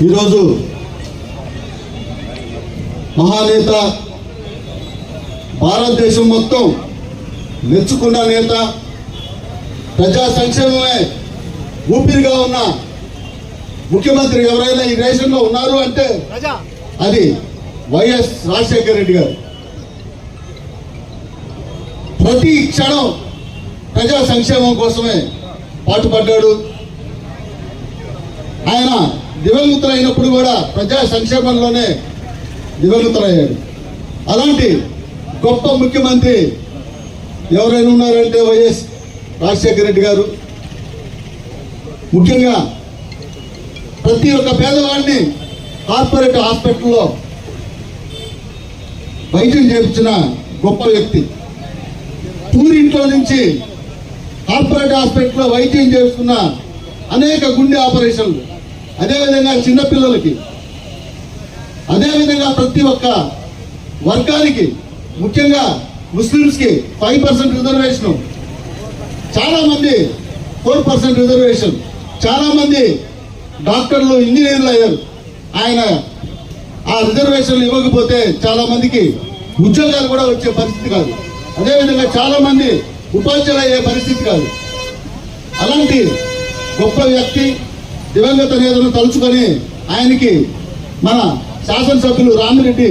ఈరోజు మహానేత భారతదేశం మొత్తం మెచ్చుకున్న నేత ప్రజా సంక్షేమమే ఊపిరిగా ఉన్న ముఖ్యమంత్రి ఎవరైనా ఈ దేశంలో ఉన్నారు అంటే అది వైఎస్ రాజశేఖర రెడ్డి గారు. ప్రతి క్షణం ప్రజా సంక్షేమం కోసమే పాటుపడ్డాడు. ఆయన దివంగతులైనప్పుడు కూడా ప్రజా సంక్షేమంలోనే దివంగతులయ్యాడు అలాంటి గొప్ప ముఖ్యమంత్రి ఎవరైనా ఉన్నారంటే వైఎస్ రాజశేఖర రెడ్డి గారు. ముఖ్యంగా ప్రతి ఒక్క పేదవాడిని కార్పొరేట్ హాస్పిటల్లో వైద్యం చేయించిన గొప్ప వ్యక్తి. పూరింట్లో నుంచి కార్పొరేట్ హాస్పిటల్లో వైద్యం చేస్తున్న అనేక గుండె ఆపరేషన్లు. అదేవిధంగా చిన్నపిల్లలకి అదేవిధంగా ప్రతి ఒక్క వర్గానికి ముఖ్యంగా ముస్లిమ్స్కి ఫైవ్ పర్సెంట్ రిజర్వేషన్ చాలామంది ఫోర్ పర్సెంట్ రిజర్వేషన్ చాలామంది డాక్టర్లు ఇంజనీర్లు అయ్యారు. ఆయన ఆ రిజర్వేషన్లు ఇవ్వకపోతే చాలామందికి ఉద్యోగాలు కూడా వచ్చే పరిస్థితి కాదు. అదేవిధంగా చాలామంది ఉపాధ్యాయులు అయ్యే పరిస్థితి కాదు. అలాంటి గొప్ప వ్యక్తి దివంగత నేతను తలుచుకొని ఆయనకి మన శాసనసభ్యులు రామిరెడ్డి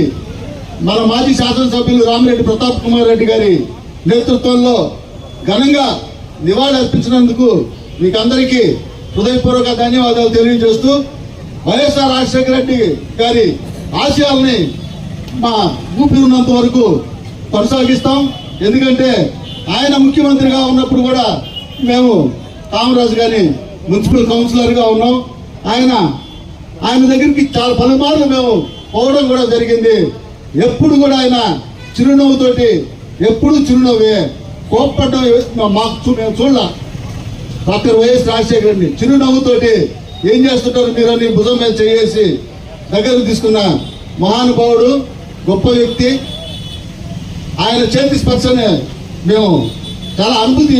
మన మాజీ శాసనసభ్యులు రామిరెడ్డి ప్రతాప్ కుమార్ రెడ్డి గారి నేతృత్వంలో ఘనంగా నివాళి అర్పించినందుకు మీకు అందరికీ హృదయపూర్వక ధన్యవాదాలు తెలియజేస్తూ వైఎస్ఆర్ రాజశేఖర రెడ్డి గారి ఆశయాల్ని మా ఊపిరి ఉన్నంత వరకు కొనసాగిస్తాం. ఎందుకంటే ఆయన ముఖ్యమంత్రిగా ఉన్నప్పుడు కూడా మేము కామరాజు గారి మున్సిపల్ కౌన్సిలర్గా ఉన్నాం. ఆయన ఆయన దగ్గరికి చాలా పలుమార్లు మేము పోవడం కూడా జరిగింది. ఎప్పుడు కూడా ఆయన చిరునవ్వుతోటి ఎప్పుడు చిరునవ్వే. కోప్పడ్డం మాకు మేము చూడాల. డాక్టర్ వైఎస్ రాజశేఖర్ రెడ్డి చిరునవ్వుతోటి ఏం చేస్తుంటారు మీరు అని భుజం మీద చేసి దగ్గరకు తీసుకున్న మహానుభావుడు గొప్ప వ్యక్తి. ఆయన చేతి స్పర్శనే మేము చాలా అనుభూతి